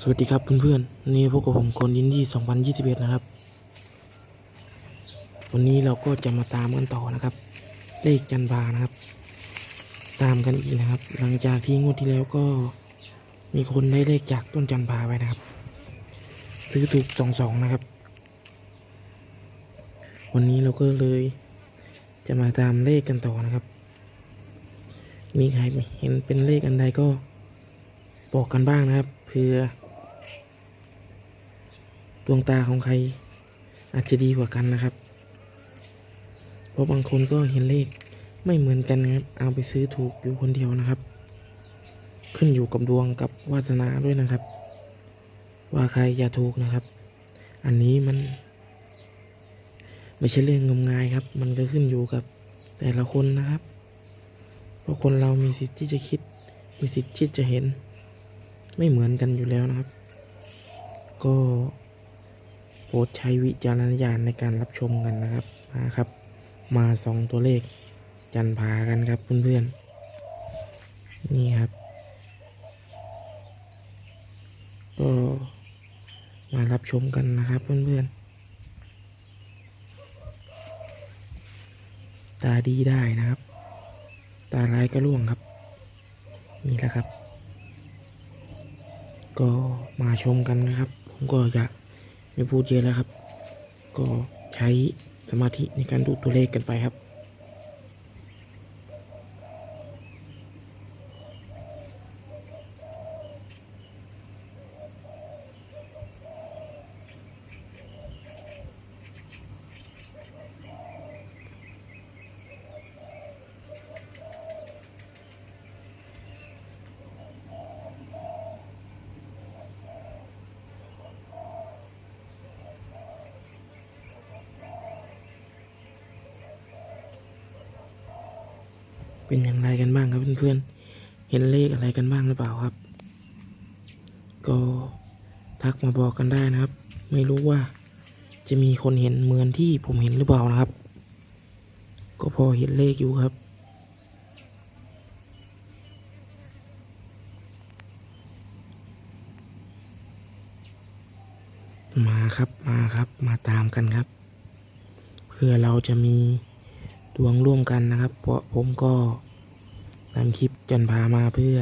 สวัสดีครับเพื่อนๆนี่พบกับผมคนยินดี2021 นะครับ วันนี้เราก็จะมาตามกันต่อนะครับ เลขจันบานะครับ ตามกันอีกนะครับ หลังจากที่งวดที่แล้วก็มีคนได้เลขจากต้นจันบาไปนะครับ ซื้อถูกสองสองนะครับ วันนี้เราก็เลยจะมาตามเลขกันต่อนะครับ มีใครเห็นเป็นเลขอันใดก็บอกกันบ้างนะครับเพื่อ ดวงตาของใครอาจจะดีกว่ากันนะครับ เพราะบางคนก็เห็นเลขไม่เหมือนกันนะครับ เอาไปซื้อถูกอยู่คนเดียวนะครับ ขึ้นอยู่กับดวงกับวาสนาด้วยนะครับ ว่าใครจะถูกนะครับ อันนี้มันไม่ใช่เรื่องงมงายครับ มันก็ขึ้นอยู่กับแต่ละคนนะครับ เพราะคนเรามีสิทธิ์ที่จะคิด มีสิทธิ์ที่จะเห็น ไม่เหมือนกันอยู่แล้วนะครับ ก็ รดใช้วิจารณญาณในการรับชมกันนะครับมาครับ มาสองตัวเลข จันพากันครับเพื่อนๆนี่ครับ ก็มารับชมกันนะครับเพื่อนๆตาดีได้นะครับ ตาลายก็ล่วงครับ นี่แหละครับ ก็มาชมกันนะครับ ผมก็อยาก ไม่พูดเยอะแล้วครับ ก็ใช้สมาธิในการดูตัวเลขกันไปครับ เป็นอย่างไรกันบ้างครับเพื่อนๆ เห็นเลขอะไรกันบ้างหรือเปล่าครับ ก็ทักมาบอกกันได้นะครับ ไม่รู้ว่าจะมีคนเห็นเหมือนที่ผมเห็นหรือเปล่านะครับ ก็พอเห็นเลขอยู่ครับ มาครับมาครับมาตามกันครับเพื่อเราจะมี ดวงร่วมกันนะครับ เพราะผมก็นำคลิปจันพามาเพื่อ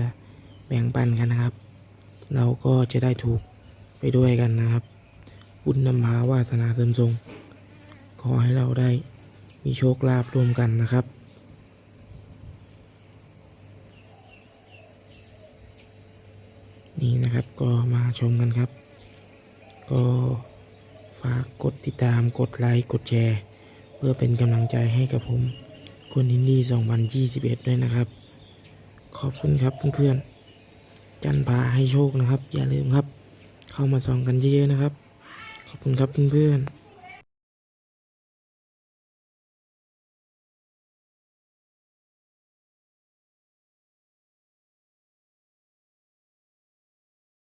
แบ่งปันกันนะครับ เราก็จะได้ถูกไปด้วยกันนะครับบุญนำพาวาสนาเสริมทรง ขอให้เราได้มีโชคลาภร่วมกันนะครับนี่นะครับก็มาชมกันครับ ก็ฝากกดติดตามกดไลค์ กดแชร์ พื่อเป็นกำลังใจให้กับผมคนอินดี้2021 ด้วยนะครับ ขอบคุณครับเพื่อนๆ จันพาให้โชคนะครับ อย่าลืมครับ เข้ามาส่องกันเยอะๆนะครับ ขอบคุณครับเพื่อนๆ